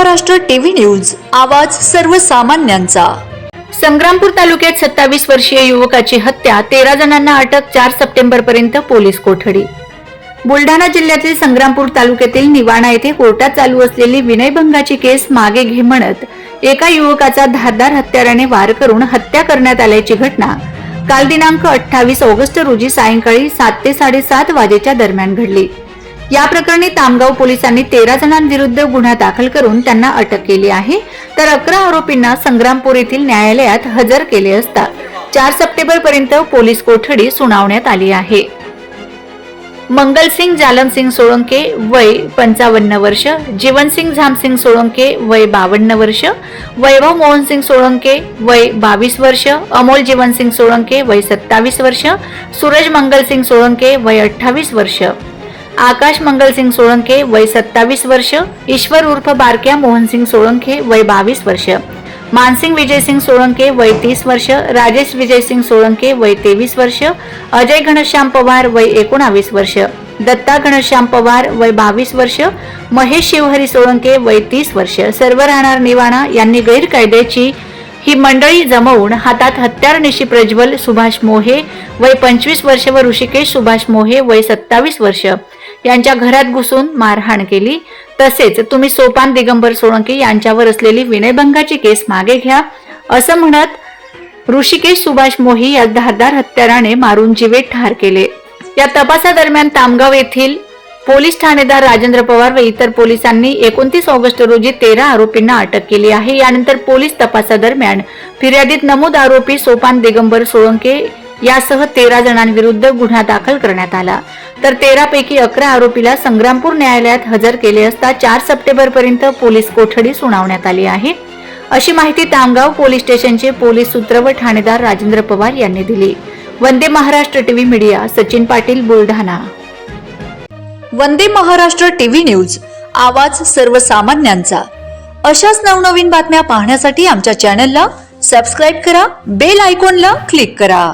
Maharashtra TV news आवाज सर्वसामान्यांचा. संग्रामपूर तालुक्यात सत्तावीस वर्षीय युवकाची हत्या तेरा जणांना अटक चार सप्टेंबर पर्यंत पोलीस कोठडी. बुलढाणा जिल्ह्यातील संग्रामपूर तालुक्यातील निवाणा येथे कोर्टात चालू असलेली विनयभंगाची केस मागे घे म्हणत एका युवकाचा धारदार हत्याराने वार करून हत्या करण्यात आल्याची घटना काल दिनांक अठ्ठावीस ऑगस्ट रोजी सायंकाळी सात ते साडेसात वाजेच्या दरम्यान घडली. या प्रकरणी तामगाव पोलिसांनी तेरा जणांविरुद्ध गुन्हा दाखल करून त्यांना अटक केली आहे. तर अकरा आरोपींना संग्रामपूर येथील न्यायालयात हजर केले असता चार सप्टेंबर पर्यंत पोलीस कोठडी सुनावण्यात आली आहे. मंगलसिंग जालमसिंग सोळंके वय पंचावन्न वर्ष जीवनसिंग झामसिंग सोळंके वय बावन्न वर्ष वैभव मोहनसिंग सोळंके वय बावीस वर्ष अमोल जीवनसिंग सोळंके वय सत्तावीस वर्ष सूरज मंगलसिंग सोळंके वय अठ्ठावीस वर्ष. आकाश मंगलसिंग सोळंके वय सत्तावीस वर्ष ईश्वर उर्फ बारक्या मोहनसिंग सोळंके वय बावीस वर्ष. मानसिंग विजयसिंग सोळंके वय तीस वर्ष राजेश विजयसिंग सोळंके वय तेवीस वर्ष अजय घनश्याम पवार वय एकोणावीस वर्ष दत्ता घनश्याम पवार वय बावीस वर्ष महेश शिवहरी सोळंके वय तीस वर्ष. सर्व राहणार निवाणा यांनी गैरकायद्याची ही मंडळी जमवून हातात हत्यार निशी प्रज्वल सुभाष मोहे वय पंचवीस वर्ष व ऋषिकेश सुभाष मोहे वय सत्तावीस वर्ष. यांच्या घरात घुसून मारहाण केली. तसेच तुम्ही सोपान दिगंबर सोळंकी यांच्यावर असलेली विनयभंगाची केस मागे घ्या. असं म्हणत ऋषिकेश सुभाष मोही या धारदार हत्याराने मारून जीवे ठार केले. या तपासादरम्यान तामगाव येथील पोलीस ठाणेदार राजेंद्र पवार व इतर पोलिसांनी एकोणतीस ऑगस्ट रोजी तेरा आरोपींना अटक केली आहे. यानंतर पोलीस तपासादरम्यान फिर्यादीत नमूद आरोपी सोपान दिगंबर सोळंके यासह तेरा जणांविरुद्ध गुन्हा दाखल करण्यात आला. तर तेरापैकी अकरा आरोपीला संग्रामपूर न्यायालयात हजर केले असता चार सप्टेंबरपर्यंत पोलीस कोठडी सुनावण्यात आली आहे. अशी माहिती तामगाव पोलीस स्टेशनचे पोलीस सूत्र व ठाणेदार राजेंद्र पवार यांनी दिली. Vande Maharashtra TV media Sachin Patil Buldhana. Vande Maharashtra TV news आवाज सर्वसामान्यांचा. अशाच नवनवीन बातम्या पाहण्यासाठी आमच्या चॅनलला सबस्क्राईब करा बेल आयकॉनला क्लिक करा.